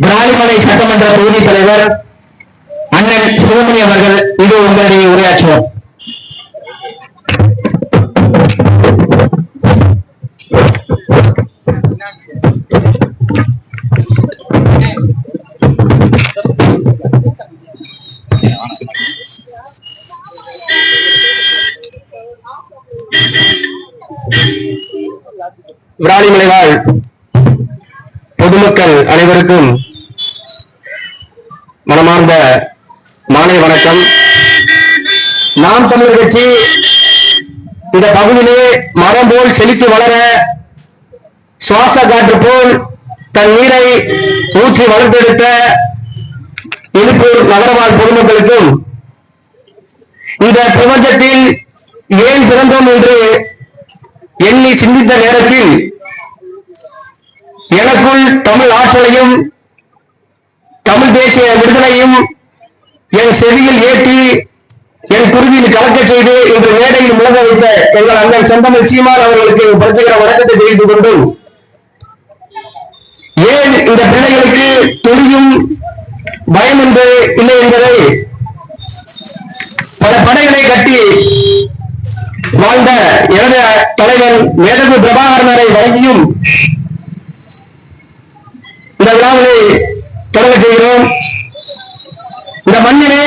விராலிமலை சட்டமன்ற தொகுதி தலைவர் அண்ணன் சிவமணி அவர்கள் இது உங்களிடையே உரையாற்றுவோம். விராலிமலை வாழ் பொதுமக்கள் அனைவருக்கும் மனமார்ந்த மாலை வணக்கம். நாம் தமிழர் கட்சி இந்த பகுதியிலே மரம் போல் செழித்து வளர சுவாச காற்று போல் தன் நீரை ஊற்றி வளர்த்தெடுத்த இழுப்பூர் நகரவாழ் பொதுமக்களுக்கும் இந்த பிரபஞ்சத்தில் ஏன் பிறந்தோம் என்று எண்ணி சிந்தித்த நேரத்தில் எனக்குள் தமிழ் ஆற்றலையும் தமிழ் தேசிய விடுதலையும் என் செவியில் ஏற்றி என் குருவியில் கலக்கச் செய்து இன்று மேடையில் முழங்க வைத்த எங்கள் அண்ணன் செந்தமிழ் சீமான் அவர்களுக்கு பரிசுகிற வணக்கத்தை தெரிவித்துக் கொண்டும் ஏன் இந்த பிள்ளைகளுக்கு துணியும் பயம் என்று இல்லை என்பதை பல படைகளை கட்டி வாழ்ந்த எனது தலைவன் மேதகு பிரபாகரனரை வழங்கியும் இந்த விழாவினை தொடங்க செய்கிறோம். இந்த மண்ணிலே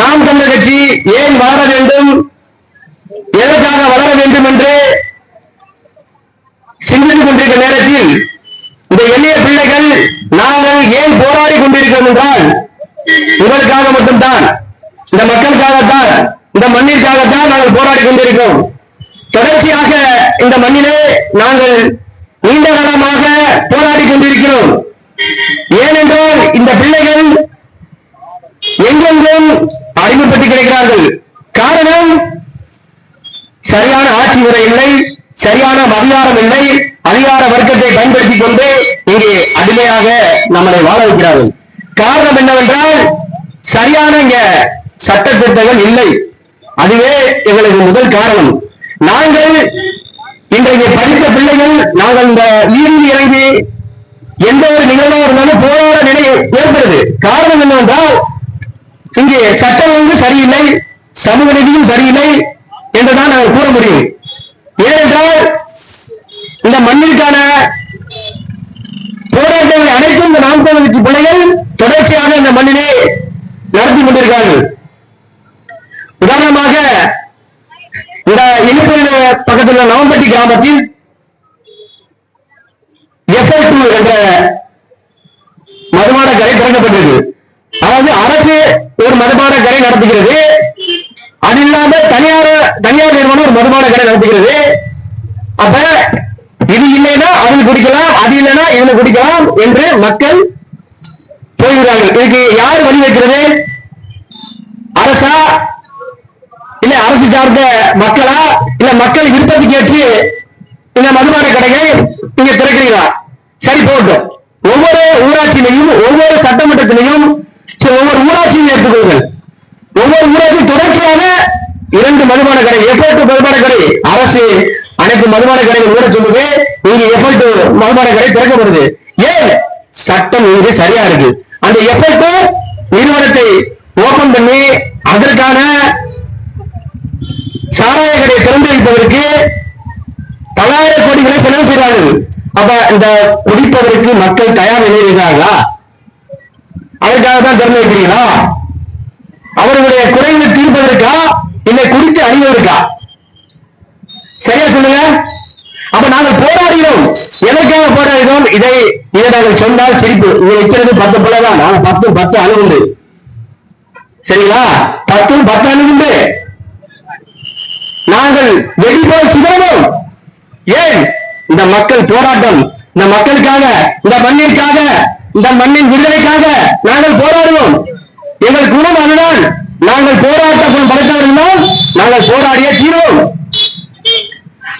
நாம் தமிழர் கட்சி ஏன் வளர வேண்டும்? எதற்காக வளர வேண்டும் என்று சிந்தித்துக் கொண்டிருக்கிற நேரத்தில் இந்த எளிய பிள்ளைகள் நாங்கள் ஏன் போராடி கொண்டிருக்கிறோம் என்றால் உங்களுக்காக மட்டும்தான் இந்த மக்களுக்காகத்தான் இந்த மண்ணிற்காகத்தான் நாங்கள் போராடி கொண்டிருக்கிறோம். தொடர்ச்சியாக இந்த மண்ணிலே நாங்கள் நீண்ட காலமாக போராடி கொண்டிருக்கிறோம். ஏனென்றால் இந்த பிள்ளைகள் எங்கெங்கும் அடிமைப்பட்டு கிடைக்கிறார்கள். காரணம் சரியான ஆட்சி முறை இல்லை சரியான அதிகாரம் இல்லை அதிகார வர்க்கத்தை பயன்படுத்திக் கொண்டு இங்கே அடிமையாக நம்மளை வாழ வைக்கிறார்கள். காரணம் என்னவென்றால் சரியான இங்க சட்டத்திட்டங்கள் இல்லை. அதுவே எங்களுக்கு முதல் காரணம். நாங்கள் இன்றைக்கு படித்த பிள்ளைகள் நாங்கள் இந்த நீரில் இறங்கி எந்த ஒரு நிகழ்வாக இருந்தாலும் போராட நிலை ஏற்படுது காரணம் என்னவென்றால் இங்கே சட்டம் ஒழுங்கு சரியில்லை சமூக நீதியும் சரியில்லை என்றுதான் நாங்கள் கூற முடியும். ஏனென்றால் இந்த மண்ணிற்கான போராட்டங்கள் அனைத்தும் இந்த நாம் வச்சு பிள்ளைகள் தொடர்ச்சியாக இந்த மண்ணிலே நடத்தி கொண்டிருக்கிறார்கள். உதாரணமாக இந்த இனிப்பூர் பக்கத்தில் உள்ள நவம்பட்டி கிராமத்தில் எஃப்எல் டூ என்ற மதுபான கடை அதாவது அரசு ஒரு மதுபான கடை நடத்துகிறது. அது இல்லாம தனியார் தனியார் நிறுவனம் ஒரு மதுபான கடை நடத்துகிறது. அப்ப இது இல்லைன்னா அவன் குடிக்கலாம் அது இல்லைன்னா இவனை குடிக்கலாம் என்று மக்கள் போகிறார்கள் இதுக்கு யார் வழி வைக்கிறது? அரசா? இல்ல அரசு சார்ந்த மக்களா? இல்ல மக்கள் விருப்பத்துக்கு ஏற்று இந்த மதுபான கடைகள் நீங்க திறக்கிறீங்களா? சரி போகட்டும். ஒவ்வொரு ஊராட்சியிலையும் ஒவ்வொரு சட்டமன்றத்திலையும் சரி, ஒவ்வொரு ஊராட்சியும் எடுத்துக்கொள்ளுங்கள் ஒவ்வொரு ஊராட்சி தொடர்ச்சியாக இரண்டு மதுபான கடை எஃபர்ட் மதுபான கடை அரசு அனைத்து மதுபான கடைகள் ஊர சொல்லுது. இங்க எஃபர்ட் மதுபான கடை திறக்கப்படுது. ஏன்? சட்டம் இங்கு சரியா இருக்கு. அந்த எஃபர்ட் நிறுவனத்தை ஓபன் பண்ணி அதற்கான சாராய கடை திறந்து வைப்பதற்கு பல்லாயிரம் கோடிகளை செலவு செய்கிறார்கள். அப்ப இந்த குடிப்பதற்கு மக்கள் தயார் நிலையில் இருக்கிறார்களா அதுக்காக தான் திறந்து வைக்கிறீங்களா? அவர்களுடைய குறைகளை தீர்ப்பதற்கா? இல்லை குடித்து அழிவதற்கா? சரியா சொல்லுங்க? அப்ப நாங்கள் போராடினோம் எதற்காக போராடினோம் இதை இதை நாங்கள் சொன்னால் சிரிப்பு. இங்க வைக்கிறது பத்து போலதான் நாங்க பத்து பத்து அணுகுண்டு சரிங்களா? பத்தும் பத்து அணுகுண்டு நாங்கள் வெளிப்போல் சிதறணும். ஏன்? இந்த மக்கள் போராட்டம் இந்த மக்களுக்காக இந்த மண்ணிற்காக இந்த மண்ணின் விடுதலைக்காக நாங்கள் போராடுவோம். எங்கள் குணம் அதுதான். நாங்கள் போராட்ட குணம் படைத்தவர்கள் நாங்கள் போராடிய தீர்வோம்.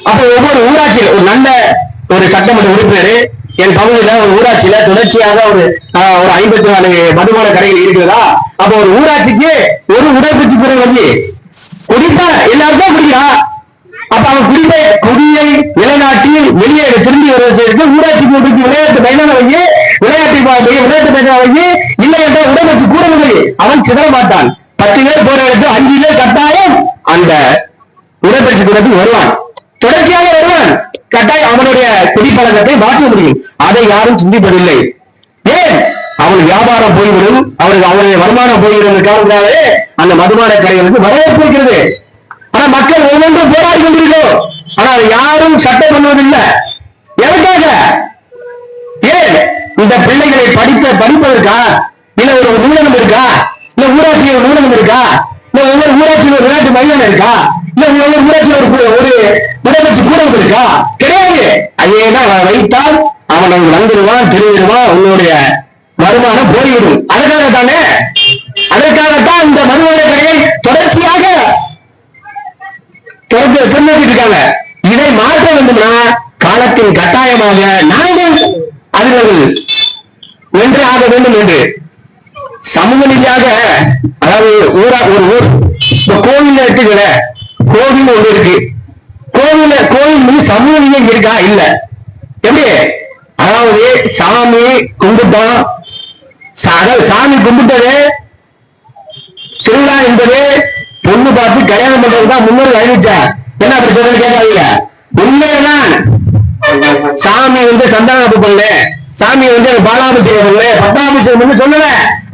அப்ப ஒவ்வொரு ஊராட்சி ஒரு நல்ல ஒரு சட்டமன்ற உறுப்பினர் என் பகுதியில ஒரு ஊராட்சியில தொடர்ச்சியாக ஒரு ஒரு ஐம்பத்தி நாலு மதுபான கடைகள் இருக்கிறதா? அப்ப ஒரு ஊராட்சிக்கு ஒரு உடற்பயிற்சி துறை வந்து குடிப்பா எல்லாருக்கும் குடிக்கிறான் அப்ப அவன் குடிப்பை குடியை நிலைநாட்டி வெளியே திரும்பி வர வச்சிருக்கு ஊராட்சி கூட்டுக்கு விளையாட்டு மைதானம் வைங்க விளையாட்டு போய் விளையாட்டு பேசாவை இல்லை என்ற உடம்பு கூடவில்லை அவன் சிதற மாட்டான். பத்து பேர் போற இடத்து அஞ்சு பேர் கட்டாயம் அந்த உடற்பயிற்சி கூடத்துக்கு வருவான். தொடர்ச்சியாக வருவான். கட்டாயம் அவனுடைய குடிப்பழக்கத்தை மாற்ற முடியும். அதை யாரும் சிந்திப்பதில்லை. ஏன்? அவன் வியாபாரம் போய்விடும். அவனுக்கு அவனுடைய வருமானம் போய்விடும் காரணத்தாலே அந்த மதுபான கடைகளுக்கு வரவேற்பு இருக்கிறது ஆனா மக்கள் ஒவ்வொன்றும் போராடி கொண்டிருக்கோம் ஆனா யாரும் சட்டம் பண்ணுவதில்லை. எதற்காக? ஏன்? இந்த பிள்ளைகளை படித்த படிப்பதற்கா? இல்ல ஒரு நூலகம் இருக்கா? இல்ல ஊராட்சியில் ஒரு நூலகம் இருக்கா? இல்ல ஒவ்வொரு ஊராட்சியில் ஒரு விளையாட்டு மையம் இருக்கா? இல்ல ஒவ்வொரு ஊராட்சியில் ஒரு ஒரு முதலமைச்சு கூடம் இருக்கா? கிடையாது. அதேதான் அவன் வைத்தால் அவன் அங்கு வந்துடுவான் திருவிடுவான் உன்னுடைய வருமானம் போய்விடும். அதற்காக தானே அதற்காகத்தான் இந்த மதுபான கடையை தொடர்ச்சியாக தொடர்ந்து சொன்னது இருக்காங்க. இதை மாற்ற வேண்டும்னா காலத்தின் கட்டாயமாக நாங்கள் அதில் ஒன்றாக ஆக வேண்டும் என்று சமூக ரீதியாக அதாவது ஊரா ஒரு ஊர் இப்ப கோவில் எடுத்துக்கல கோவில் ஒண்ணு இருக்கு. கோவில கோவில் வந்து சமூக இங்க இருக்கா? இல்ல. எப்படி? அதாவது சாமி கும்பிட்டோம் சா- அதாவது சாமி கும்பிட்டது திருவிழா என்பது பொண்ணு பார்த்து கல்யாணம் பண்றதுதான் தான் அறிவிச்சா என்ன அப்படி சொல்றது கேட்காதீங்க. உண்மையதான் சாமி வந்து சந்தானப்பு பண்ணல. சாமி வந்து பாலாபிஷேகம் பண்ணல. பட்டாபிஷேகம் பண்ணு சொல்லல.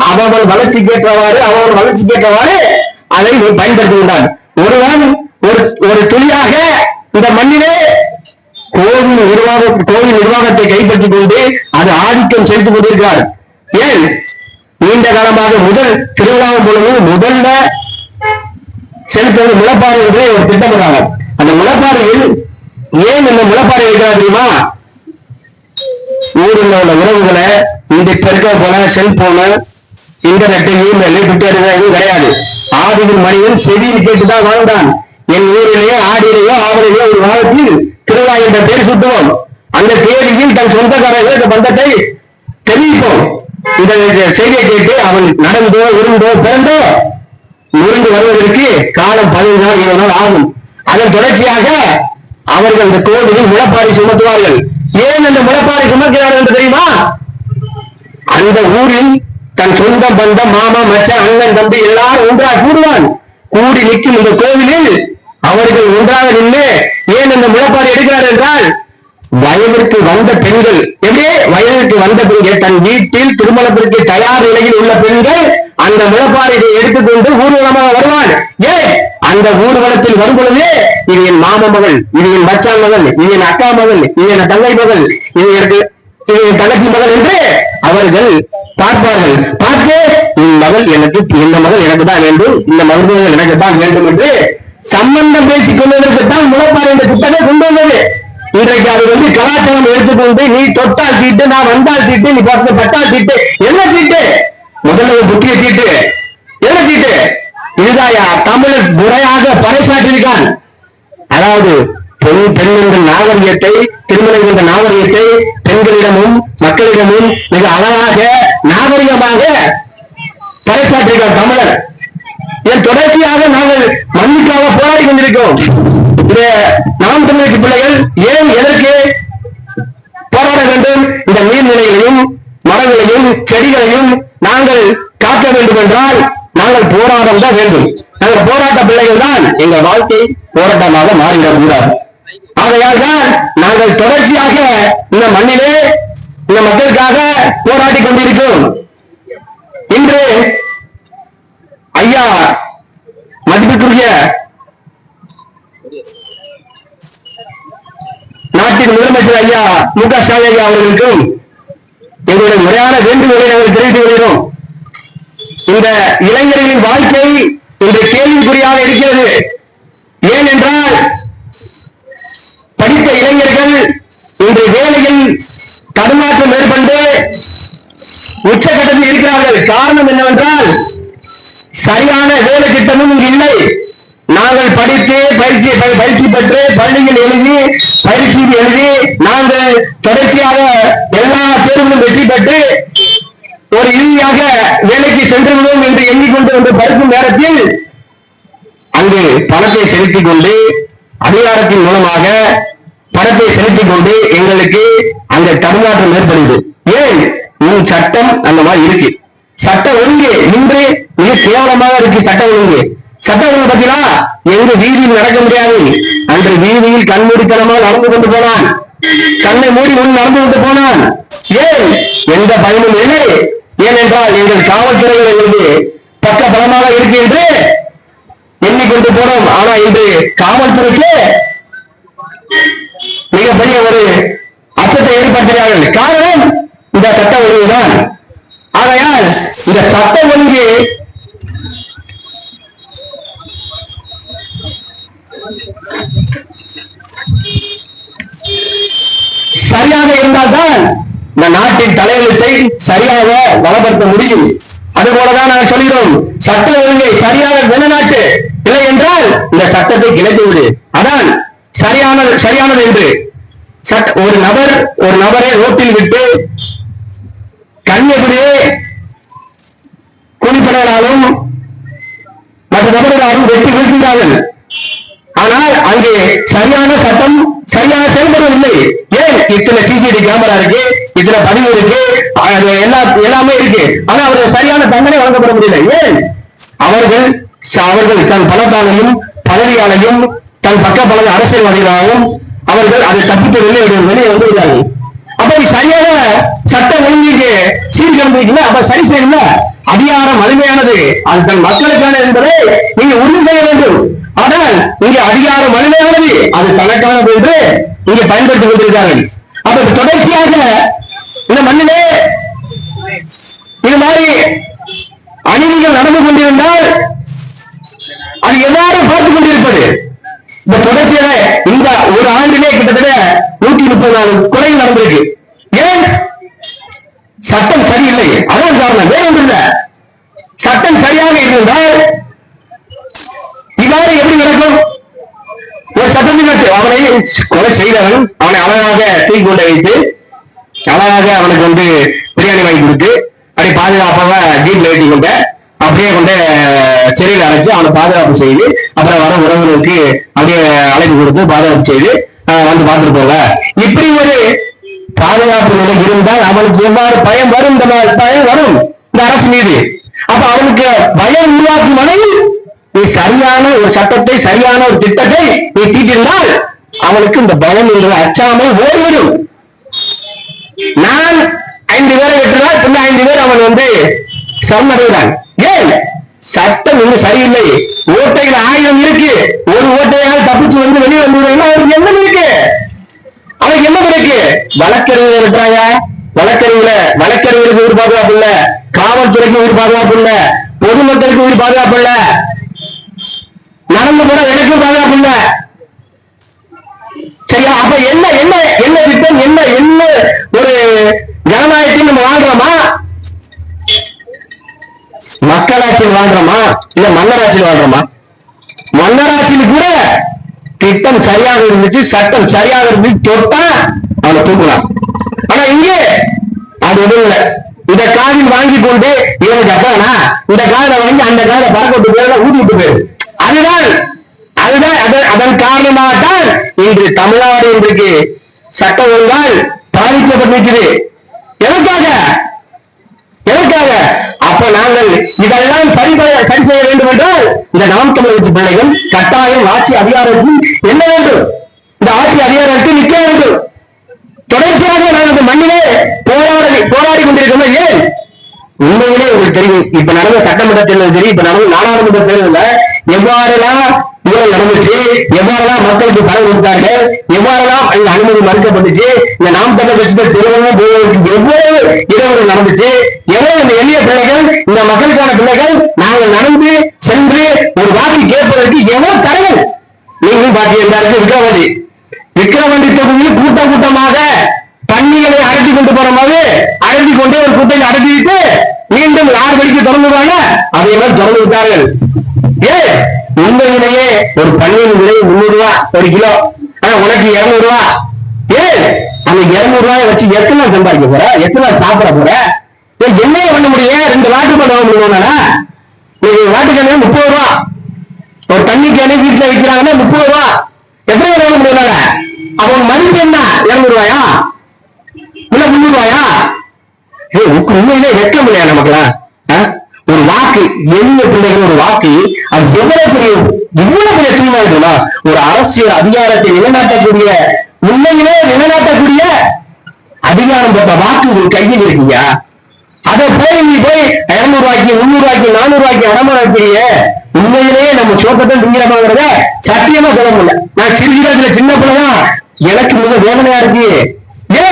அவர்கள் வளர்ச்சிக்கு ஏற்றவாறு அவர்கள் வளர்ச்சிக்கு ஏற்றவாறு அதை பயன்படுத்தி கொண்டார் ஒருவன் ஒரு ஒரு துளியாக இந்த மண்ணிலே கோவில் நிர்வாக கோவில் நிர்வாகத்தை கைப்பற்றிக் கொண்டு அது ஆதிக்கம் செலுத்திக் கொண்டிருக்கிறார். ஏன்? நீண்ட காலமாக முதல் திருவிழாவும் பொழுது முதல்ல செலுத்துவது முளப்பாறை என்று ஒரு திட்டமிடுறாங்க. அந்த முளப்பாறையில் ஏன் இந்த முளப்பாறை வைக்கிறார் தெரியுமா? ஊரில் உள்ள உறவுகளை இந்த பெருக்க போன போல செல்போனு இன்டர்நெட் இமெயில் ட்விட்டர் எதுவும் கிடையாது. ஆதியில் மனிதன் செவியில் கேட்டுதான் வாழ்ந்தான். என் ஊரிலேயே ஆடியிலேயோ ஆவலிலேயோ ஒரு வாரத்தில் திருவிழா என்ற பெயர் சுட்டுவோம். அந்த தேதியில் தன் சொந்தக்காரர்கள் இந்த பந்தத்தை தெரிவிப்போம். இந்த செய்தியை கேட்டு அவன் நடந்தோ இருந்தோ பிறந்தோ முறிந்து வருவதற்கு காலம் பதினைந்து நாள் இருபது நாள் ஆகும். அதன் தொடர்ச்சியாக அவர்கள் இந்த கோவிலில் முளப்பாறை சுமத்துவார்கள். ஏன் அந்த முளப்பாறை சுமக்கிறார்கள் என்று தெரியுமா? அந்த ஊரில் தன் சொந்த பந்தம் மாமா மச்சான் அண்ணன் தம்பி எல்லாரும் ஒன்றாக கூடுவான். கூடி நிற்கும் இந்த கோவிலில் அவர்கள் ஒன்றாக நின்று ஏன் இந்த முளப்பாறை எடுக்கிறார் என்றால் வயதிற்கு வந்த பெண்கள் எப்படியே வயதிற்கு வந்த பெண்கள் தன் வீட்டில் திருமணத்திற்கு தயார் நிலையில் உள்ள பெண்கள் அந்த முளப்பாறையை எடுத்துக்கொண்டு ஊர்வலமாக வருவான் ஏன்? அந்த ஊர்வலத்தில் வரும் பொழுது இது என் மாம மகள் இது என் மச்சான் மகள் இது என் அக்கா மகள் இது என் தங்கை மகள் இது எனக்கு தங்கச்சி மகள் என்று அவர்கள் பார்ப்பார்கள். பார்த்து உன் மகள் எனக்கு இந்த மகள் எனக்கு தான் வேண்டும். இந்த மகள் எனக்கு தான் வேண்டும் என்று சம்பந்தம் பேசிக் கொள்வதற்கு தான் முளைப்பாறை என்ற திட்டத்தை கொண்டு வந்தது. இன்றைக்கு அது வந்து கலாச்சாரம் எடுத்துக்கொண்டு நீ தொட்டால் தீட்டு நான் வந்தால் தீட்டு நீ பார்த்து பட்டால் தீட்டு. என்ன தீட்டு? முதல்ல ஒரு புத்திய தீட்டு. என்ன தீட்டு? இதுதாயா தமிழர் முறையாக பறைசாற்றியிருக்கான். அதாவது பெண் பெண் என்ற நாகரிகத்தை திருமணம் என்ற நாகரிகத்தை பெண்களிடமும் மக்களிடமும் மிக அழகாக நாகரிகமாக பறைசாற்றியிருக்கார் தமிழர் இதன் தொடர்ச்சியாக நாங்கள் மண்ணுக்காக போராடி கொண்டிருக்கோம் இந்த நாம் தமிழ் பிள்ளைகள் ஏன் எதற்கு போராட வேண்டும்? இந்த நீர்நிலைகளையும் மரங்களையும் செடிகளையும் நாங்கள் காக்க வேண்டும் என்றால் நாங்கள் போராடம் தான் வேண்டும். நாங்கள் போராட்ட பிள்ளைகள் தான் எங்கள் வாழ்க்கை போராட்டமாக மாறிவிடக்கூடாது ஆகையால் தான் நாங்கள் தொடர்ச்சியாக இந்த மண்ணிலே இந்த மக்களுக்காக போராடி கொண்டிருக்கிறோம். இன்று ஐயா மதிப்பிற்குரிய நாட்டின் முதலமைச்சர் ஐயா மு க ஸ்டாலின் ஐயா அவர்களுக்கும் எங்களுடைய முறையான வேண்டுகோளை நாங்கள் தெரிவித்து வருகிறோம் இந்த இளைஞர்களின் வாழ்க்கை இன்று கேள்விக்குறியாக இருக்கிறது. ஏனென்றால் படித்த இளைஞர்கள் இன்று தடுமாற்றம் ஏற்பட்டு உச்சகட்டத்தில் இருக்கிறார்கள். காரணம் என்னவென்றால் சரியான வேலை திட்டமும் இங்கு இல்லை. நாங்கள் படித்து பயிற்சி பயிற்சி பெற்று பள்ளியில் எழுதி பயிற்சி எழுதி நாங்கள் தொடர்ச்சியாக எல்லா தேர்விலும் வெற்றி பெற்று ஒரு இறுதியாக வேலைக்கு சென்று விடுவோம் என்று எண்ணிக்கொண்டு வந்து பருக்கும் நேரத்தில் அங்கு பணத்தை செலுத்திக் கொண்டு அதிகாரத்தின் மூலமாக பணத்தை செலுத்திக் கொண்டு எங்களுக்கு அங்க தடுமாற்றம் ஏற்படுது. ஏன்? உன் சட்டம் அந்த மாதிரி இருக்கு. சட்ட ஒழுங்கு. இன்று மிக கேவலமாக இருக்கு சட்ட ஒழுங்கு. சட்ட ஒழுங்கு பத்தினா எங்க வீதியில் நடக்க முடியாது. அன்று வீதியில் கண்மூடித்தனமாக நடந்து கொண்டு போனான். கண்ணை மூடி முன் நடந்து கொண்டு போனான். ஏன்? எந்த பயனும் இல்லை. ஏனென்றால் எங்கள் காவல்துறையில் இருந்து பக்க பலமாக இருக்கு என்று எண்ணிக்கொண்டு போனோம். ஆனா இன்று காவல்துறைக்கு மிகப்பெரிய ஒரு அச்சத்தை ஏற்படுத்துகிறார்கள் காரணம் இந்த சட்ட ஒழுங்குதான். ஆகையால் இந்த சட்ட ஒழுங்கு சரியாக இருந்தால்தான் இந்த நாட்டின் தலையெழுத்தை சரியாக வளப்படுத்த முடியும். அது போலதான் நாங்கள் சொல்கிறோம் சட்ட ஒழுங்கை சரியாக நிலைநாட்டு. இல்லை என்றால் இந்த சட்டத்தை கிளைத்து விடு அதான் சரியானது சரியானது என்று. ஒரு நபர் ஒரு நபரை ரோட்டில் விட்டு கண்ணியபடியே கூலிப்படையாலும் மற்ற நபர்களாலும் வெட்டி வீழ்கின்றார்கள். ஆனால் அங்கே சரியான சட்டம் சரியாக செயல்படவில்லை ஏன்? இத்தனை சிசிடி கேமரா இருக்கு இத்தனை பதிவு இருக்கு எல்லா எல்லாமே இருக்கு. ஆனா அவர்கள் சரியான தண்டனை வழங்கப்பட முடியல. ஏன்? அவர்கள் அவர்கள் தன் பலத்தாலையும் பதவியாலையும் தன் பக்க பல அரசியல்வாதிகளாகவும் அவர்கள் அதை தப்பித்து வெளியே வெளியே வந்துவிட்டார்கள் அப்ப இது சரியாக சட்ட ஒழுங்குக்கு சீர்கிழமைக்குல அப்ப சரி செய்யல அதிகாரம் வலிமையானது. அது தன் மக்களுக்கான என்பதை நீங்க உறுதி செய்ய வேண்டும். ஆனால் இங்க அதிகாரம் வலிமையானது அது தனக்கானது என்று இங்கே பயன்படுத்திக் கொண்டிருக்கிறார்கள். அப்ப தொடர்ச்சியாக இந்த மண்ணிலே இது மாதிரி அநீதிகள் நடந்து கொண்டிருந்தால் அது எவ்வாறு பார்த்துக் கொண்டிருப்பது. இந்த தொடர்ச்சியில இந்த ஒரு ஆண்டிலே கிட்டத்தட்ட நூத்தி முப்பது நாலு கொலை நடந்திருக்கு. ஏன்? சட்டம் சரியில்லை. அதான் காரணம். வேற ஒன்று இல்ல. சட்டம் சரியாக இருந்தால் இவ்வாறு எப்படி நடக்கும்? ஒரு சட்டம் அவனை கொலை செய்தவன் அவனை அழகாக தூக்கி கொண்டு வைத்து அழகாக அவனுக்கு வந்து பிரியாணி வாங்கி கொடுத்து அப்படி பாதுகாப்பாக ஜீப்ல ஏற்றி கொண்ட அப்படியே கொண்டு சிறையில் அழைச்சு அவனை பாதுகாப்பு செய்து அப்புறம் வர உறவுகளுக்கு அப்படியே அழைப்பு கொடுத்து பாதுகாப்பு செய்து வந்து பார்த்துட்டு போங்க இப்படி ஒரு பாதுகாப்பு நிலை இருந்தால் அவனுக்கு எவ்வாறு பயம் வரும் இந்த பயம் வரும்? இந்த அரசு மீது. அப்ப அவனுக்கு பயம் உருவாக்கும் வகையில் நீ சரியான ஒரு சட்டத்தை சரியான ஒரு திட்டத்தை நீ தீட்டிருந்தால் அவனுக்கு இந்த பயம் என்ற அச்சாமை ஓடிவிடும். நான் ஐந்து பேரை வெட்டினால் பின்ன ஐந்து பேர் அவன் வந்து சரணடைகிறான் ஏன்? சட்டம் இன்னும் சரியில்லை. ஓட்டைகள் ஆயிரம் இருக்கு. ஒரு ஓட்டை தப்பிச்சு வந்து வெளியே வந்து அவருக்கு என்ன இருக்கு. அவருக்கு என்ன இருக்கு. வழக்கறிஞர் விட்டுறாங்க வழக்கறிஞர் வழக்கறிஞருக்கு உயிர் பாதுகாப்பு இல்ல. காவல்துறைக்கு உயிர் பாதுகாப்பு இல்ல. பொதுமக்களுக்கு உயிர் பாதுகாப்பு இல்ல. நடந்து போற எனக்கும் பாதுகாப்பு இல்ல. சரியா? அப்ப என்ன என்ன என்ன திட்டம் என்ன என்ன ஒரு ஜனநாயகத்தில் நம்ம வாழ்றோமா? மக்களாட்சியில் வாழ்றோமா? இல்ல மன்னராட்சியில் வாழ்றோமா? மன்னராட்சியில் கூட திட்டம் சரியாக இருந்துச்சு சட்டம் சரியாக இருந்துச்சு தொட்டா அவனை தூக்கலாம் ஆனா இங்கே அது எதுவும் இல்லை. இந்த காதில் வாங்கி கொண்டு இவனுக்கு அப்பானா இந்த காதை வாங்கி அந்த காதை பறக்க விட்டு போயிரு ஊதி விட்டு போயிரு. அதுதான் அதுதான் அதன் அதன் காரணமாகத்தான் இன்று தமிழ்நாடு இன்றைக்கு சட்டம் ஒழுங்கால் பாதிக்கப்பட்டிருக்குது. எதற்காக? எதற்காக? அப்ப நாங்கள் இதெல்லாம் சரி சரி செய்ய வேண்டும் என்றால் இந்த நாம் தமிழ் பிள்ளைகள் கட்டாயம் ஆட்சி அதிகாரத்தில் என்ன வேண்டும். இந்த ஆட்சி அதிகாரத்தில் நிற்க வேண்டும். தொடர்ச்சியாக நாங்கள் இந்த மண்ணிலே போராடி போராடி கொண்டிருக்கிறோம்? ஏன்? உண்மையிலே உங்களுக்கு தெரியும். இப்ப நடந்த சட்டமன்ற தேர்தலும் சரி இப்ப நடந்த நாடாளுமன்ற தேர்தலில் எவ்வாறெல்லாம் ஊழல் நடந்துச்சு. எவ்வாறெல்லாம் மக்களுக்கு பணம் கொடுத்தார்கள் எவ்வாறெல்லாம் அனுமதி மறுக்கப்பட்டுச்சு இந்த நாம் தமிழ் கட்சிகள் திருமணம் போவதற்கு எவ்வளவு இடங்கள் நடந்துச்சு எவ்வளவு இந்த எளிய பிள்ளைகள் இந்த மக்களுக்கான பிள்ளைகள் நாங்கள் நடந்து சென்று ஒரு வாக்கு கேட்பதற்கு எவ்வளவு தடைகள் நீங்களும் பாக்கிய விக்ரவாண்டி விக்ரவாண்டி தொகுதியில் கூட்டம் கூட்டமாக தண்ணிகளை அடக்கி கொண்டு போற மாதிரி அடக்கி கொண்டு ஒரு அடக்கி அடக்கிட்டு மீண்டும் ஆறு மணிக்கு திறந்துவாங்க அதையெல்லாம் திறந்து விட்டார்கள். ஏ உண்மையிலேயே ஒரு பன்னியின் விலை முன்னூறு ரூபாய் ஒரு கிலோ. ஆனா உனக்கு இருநூறு ரூபாய் ஏ அந்த இருநூறு ரூபாய் வச்சு எத்தனை நாள் சம்பாதிக்க போற? எத்தனை நாள் சாப்பிட போற? ஏய், என்னைய பண்ண முடியும்? ரெண்டு வாட்டு பண்ண முடியுமா நீ வாட்டுக்கு முப்பது ரூபா. ஒரு தண்ணி கேனு வீட்டுல விற்கிறாங்கன்னா முப்பது ரூபா. எத்தனை ரூபாய் முடியும் அவன் மதிப்பு என்ன? இருநூறு ரூபாயா? இல்ல முந்நூறு ரூபாயா? ஏய், உக்கு உண்மையிலே வைக்க இல்லையா நமக்குலாம் வாக்கு எளிய பிள்ளைகள் ஒரு வாக்கு அது எவ்வளவு பெரிய இவ்வளவு பெரிய தீமை இருக்குமா ஒரு அரசியல் அதிகாரத்தை நிலைநாட்டக்கூடிய உண்மையிலே நிலைநாட்டக்கூடிய அதிகாரம் பெற்ற வாக்கு ஒரு கையில் இருக்கீங்க அதை போய் நீ போய் இருநூறு ரூபாய்க்கு முன்னூறு ரூபாய்க்கு நானூறு ரூபாய்க்கு அடமான வைக்கிறீங்க உண்மையிலேயே நம்ம சோக்கத்தை திங்கிறமாங்கிறத சத்தியமா சொல்ல முடியல. நான் சிறுகிடத்துல சின்ன பிள்ளைதான். எனக்கு மிக வேதனையா இருக்கு. ஏ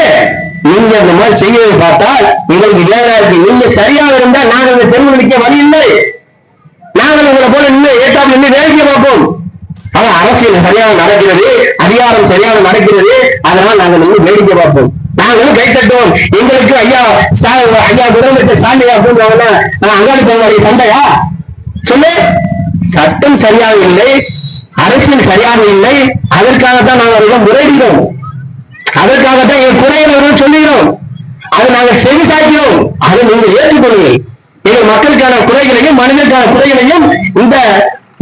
நீங்க இந்த மாதிரி செய்யறதை பார்த்தால் உங்களுக்கு வேலை இருக்கு. நீங்க சரியாக இருந்தா நாங்க இந்த தெருவில் நிக்க வழி இல்லை. நாங்கள் உங்களை போல நின்று ஏற்றாமல் நின்று வேடிக்கை பார்ப்போம். ஆனா அரசியல் சரியாக நடக்கிறது. அதிகாரம் சரியாக நடக்கிறது. அதனால் நாங்கள் நின்று வேடிக்கை பார்ப்போம். நாங்களும் கை தட்டுவோம். எங்களுக்கு ஐயா ஐயா முதலமைச்சர் சாமி அப்படின்னு அங்காடி போவாரி சண்டையா? சொல்லு. சட்டம் சரியாக இல்லை. அரசியல் சரியாக இல்லை. அதற்காகத்தான் நாங்கள் முறையிடுகிறோம். அதற்காகத்தான் என் குறைகள் சொல்லுகிறோம். அதை நாங்கள் செவி சாய்க்கிறோம். அதை நீங்கள் ஏற்றுக்கொள்ளுங்கள். எங்கள் மக்களுக்கான குறைகளையும் மனிதனுக்கான குறைகளையும் இந்த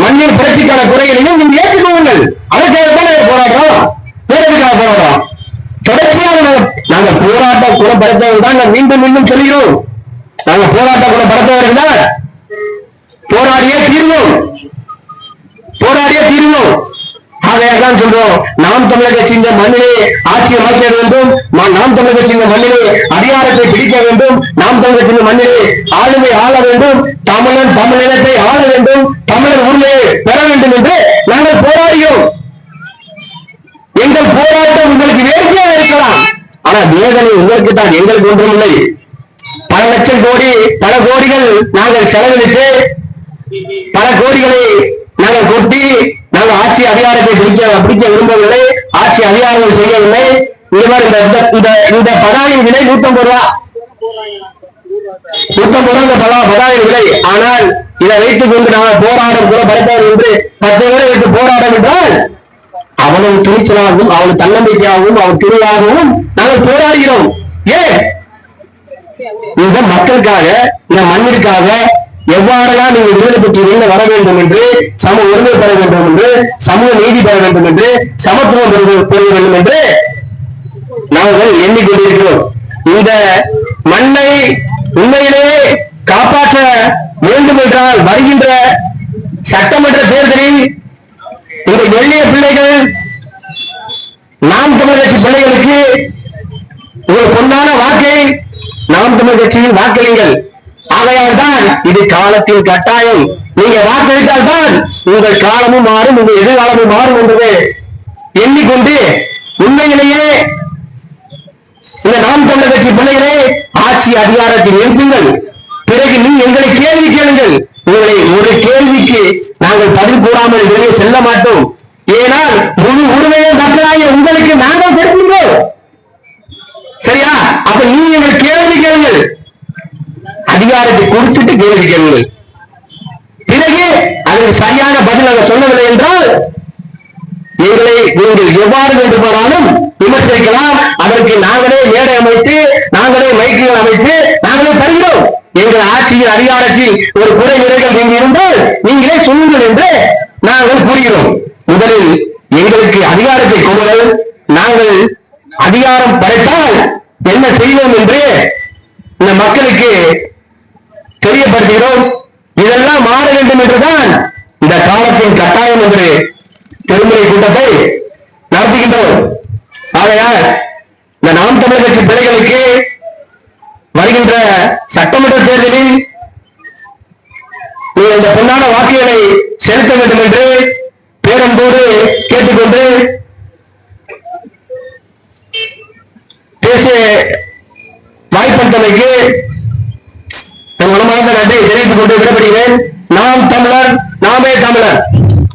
மண்ணின் புரட்சிக்கான குறைகளையும் நீங்கள் ஏற்றுக்கொள்ளுங்கள். அதற்காகத்தான் நாங்கள் போராடுறோம். வேற எதுக்காக போராடுறோம். தொடர்ச்சியாக நாங்கள் போராட்டம் குணப்படுத்தவர்கள் தான் மீண்டும் மீண்டும் சொல்கிறோம். நாங்கள் போராட்டம் குணப்படுத்தவர்கள் தான் போராடியே தீர்வோம் போராடியே தீர்வோம் தான் சொல்றோம். நாம் தமிழக கட்சி மண்ணிலே ஆட்சியை மாற்ற வேண்டும். நாம் தமிழக கட்சி மண்ணிலே அதிகாரத்தை பிடிக்க வேண்டும். நாம் தமிழக கட்சி மண்ணிலே ஆளுமை ஆள வேண்டும். தமிழன் தமிழினத்தை ஆள வேண்டும். தமிழர் உரிமையை பெற வேண்டும் என்று நாங்கள் போராடியோம். எங்கள் போராட்டம் உங்களுக்கு வேடிக்கையாக இருக்கலாம். ஆனா வேதனை உங்களுக்கு தான். எங்களுக்கு ஒன்றும் இல்லை. பல லட்சம் கோடி பல கோடிகள் நாங்கள் செலவழித்து பல கோடிகளை நாங்கள் கொட்டி நாங்கள் ஆட்சி அதிகாரத்தை பிடிக்க பிடிக்க விரும்பவில்லை. ஆட்சி அதிகாரங்கள் செய்யவில்லை. இவர் மாதிரி இந்த இந்த- இந்த இந்த விலை நூத்தம்பது ரூபா. நூத்தம்பது ரூபா இந்த பதா பதாயின் விலை. ஆனால் இதை வைத்துக் கொண்டு நாங்கள் போராடம் கூட படைத்தவர் என்று பத்து பேரை வைத்து போராடம் என்றால் அவ்வளவு துணிச்சலாகவும் அவ்வளவு தன்னம்பிக்கையாகவும் அவன் துணியாகவும் நாங்கள் போராடுகிறோம். ஏன்? இந்த மக்களுக்காக இந்த மண்ணிற்காக எவ்வாறெல்லாம் நீங்கள் விடுதலை பெற்று வர வேண்டும் என்று சம உரிமை பெற வேண்டும் என்று சமூக நீதி பெற வேண்டும் என்று சமத்துவம் பெற வேண்டும் என்று நாங்கள் எண்ணிக்கொண்டிருக்கிறோம். இந்த மண்ணை உண்மையிலேயே காப்பாற்ற வேண்டும் என்றால் வருகின்ற சட்டமன்ற தேர்தலில் இந்த எளிய பிள்ளைகள் நாம் தமிழ் கட்சி பிள்ளைகளுக்கு ஒரு பொன்னான வாக்கை நாம் தமிழ் கட்சியின் வாக்களிங்கள். ஆகையால் தான் இது காலத்தின் கட்டாயம். நீங்க வாக்களித்தால் தான் உங்கள் காலமும் மாறும் உங்கள் எதிர்காலமும் மாறும் என்பது எண்ணிக்கொண்டு உண்மையிலேயே இந்த நாம் தமிழர் கட்சி பிள்ளைகளே ஆட்சி அதிகாரத்தை நிறுத்துங்கள் பிறகு நீ எங்களை கேள்வி கேளுங்கள். உங்களை ஒரு கேள்விக்கு நாங்கள் பதில் கூறாமல் வெளியே செல்ல மாட்டோம். ஏனால் முழு உரிமையை மக்களாகிய உங்களுக்கு நாங்கள் கொடுக்கின்றோம் சரியா அப்ப நீங்க எங்கள் கேள்வி கேளுங்கள் அதிகாரத்தை கொடுத்துட்டு பிறகு அதற்கு சரியான பதில் அவர் சொல்லவில்லை என்றால் எங்களை நீங்கள் எவ்வாறு வேண்டுமானாலும் விமர்சிக்கலாம். அதற்கு நாங்களே மேடை அமைத்து நாங்களே மைக்குகள் அமைத்து நாங்களே தருகிறோம். எங்கள் ஆட்சியின் அதிகாரத்தில் ஒரு குறை நிறைகள் நீங்க இருந்தால் நீங்களே சொல்லுங்கள் என்று நாங்கள் கூறுகிறோம். முதலில் எங்களுக்கு அதிகாரத்தை கொடுங்கள். நாங்கள் அதிகாரம் படைத்தால் என்ன செய்வோம் என்று இந்த மக்களுக்கு பயன்படுத்துகிறோம் இதெல்லாம் மாற வேண்டும் என்றுதான் இந்த காலத்தின் கட்டாயம் என்று திருமுறை கூட்டத்தை நடத்துகின்றோம். ஆகையால் இந்த நாம் தமிழர் கட்சி பிள்ளைகளுக்கு வருகின்ற சட்டமன்ற தேர்தலில் நீங்கள் இந்த பொன்னான வாக்குகளை செலுத்த வேண்டும் என்று பேரன்போடு கேட்டுக்கொண்டு